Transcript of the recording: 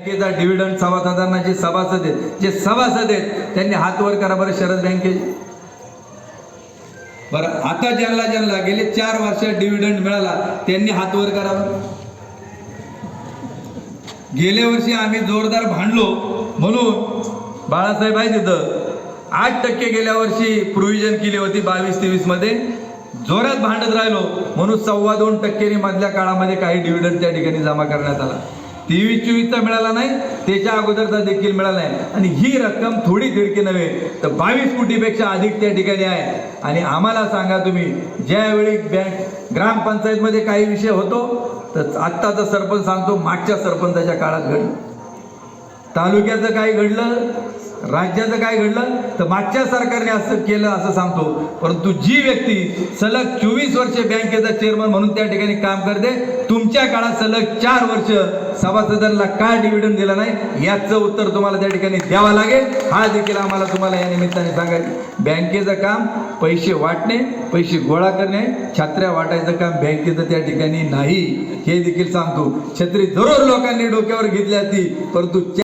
बँकेचा डिव्हिडंड सभासदांना जे सभासद आहेत जे सभासद आहेत त्यांनी हात वर करा बरं शरद बँकेचे बरं आता ज्यांना ज्यांना गेले चार वर्षात डिव्हिडंड मिळाला त्यांनी हात वर करा गेल्या वर्षी आम्ही जोरदार भांडलो म्हणून बाळासाहेब आहे तिथं आठ टक्के गेल्या वर्षी प्रोव्हिजन केली होती बावीस तेवीसमध्ये. जोरात भांडत राहिलो म्हणून सव्वा दोन टक्केने मधल्या काळामध्ये काही डिव्हिडंड त्या ठिकाणी जमा करण्यात आला. तेवीस चोवीसचा मिळाला नाही त्याच्या अगोदरचा देखील मिळाला नाही. आणि ही रक्कम थोडी तिडकी नव्हे तर बावीस कोटीपेक्षा अधिक त्या ठिकाणी आहे. आणि आम्हाला सांगा तुम्ही ज्यावेळी बँक ग्रामपंचायतमध्ये काही विषय होतो तर आत्ताचा सरपंच सांगतो मागच्या सरपंचाच्या काळात घडलं. तालुक्याचं काही घडलं राज्याचं काय घडलं? तर मागच्या सरकारने असं केलं असं सांगतो. परंतु जी व्यक्ती सलग चोवीस वर्षे बँकेचा चेअरमन म्हणून त्या ठिकाणी काम करते तुमच्या काळात सलग चार वर्ष सभासदांना का डिव्हिडंड दिला नाही याचं उत्तर तुम्हाला त्या ठिकाणी द्यावा लागेल. हा देखील आम्हाला तुम्हाला या निमित्ताने सांगायचं बँकेचं काम पैसे वाटणे पैसे गोळा करणे छत्र्या वाटायचं काम बँकेचं त्या ठिकाणी नाही. हे देखील सांगतो. छत्री जरूर लोकांनी डोक्यावर घेतली असती परंतु